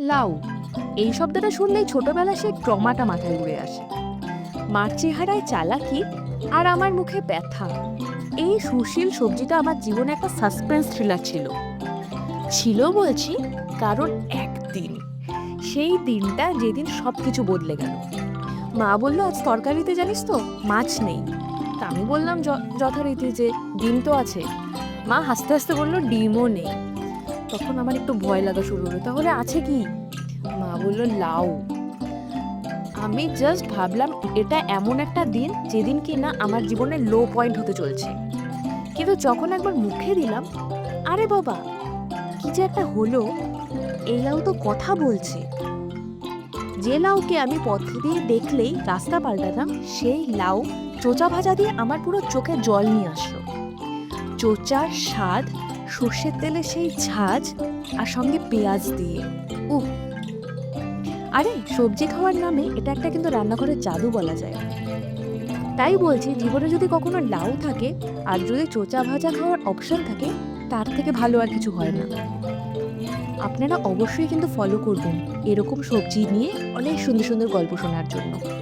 লাউ। এই শব্দটা শুনলেই ছোটবেলা সে ট্রমাটা মাথায় উড়ে আসে। মার চেহারায় চালাকি আর আমার মুখে ব্যথা। এই সুশীল সবজিটা আমার জীবনে একটা সাসপেন্স থ্রিলার ছিল। ছিল বলছি কারণ একদিন। সেই দিনটা যেদিন সব কিছু বদলে গেল। মা বলল, আজ তরকারিতে জানিস তো মাছ নেই। তা আমি বললাম যথারীতি যে ডিম তো আছে। মা হাসতে হাসতে বলল, ডিমও নেই। তখন আমার একটু ভয় লাগা শুরু হলো। তাহলে আছে কি? মা বলল, লাউ। আমি জাস্ট ভাবলাম, এটা এমন একটা দিন যেদিন কি না আমার জীবনে লো পয়েন্ট হতে চলছে। কিন্তু যখন একবার মুখে দিলাম, আরে বাবা, কি যে একটা হলো, এই লাউ তো কথা বলছে। যে লাউকে আমি পথ দিয়ে দেখলেই রাস্তা পাল্টাতাম সেই লাউ চোচা ভাজা দিয়ে আমার পুরো চোখে জল নিয়ে আসলো। চোচার স্বাদ সর্ষের তেলে সেই ছাজ আর সঙ্গে পেঁয়াজ দিয়ে। উফ আরে, সবজি খাওয়ার নামে এটা একটা কিন্তু রান্নাঘরের জাদু বলা যায়। তাই বলছি, জীবনে যদি কখনো লাউ থাকে আর যদি চোচা ভাজা খাওয়ার অপশন থাকে, তার থেকে ভালো আর কিছু হয় না। আপনারা অবশ্যই কিন্তু ফলো করবেন এরকম সবজি নিয়ে অনেক সুন্দর সুন্দর গল্প শোনার জন্য।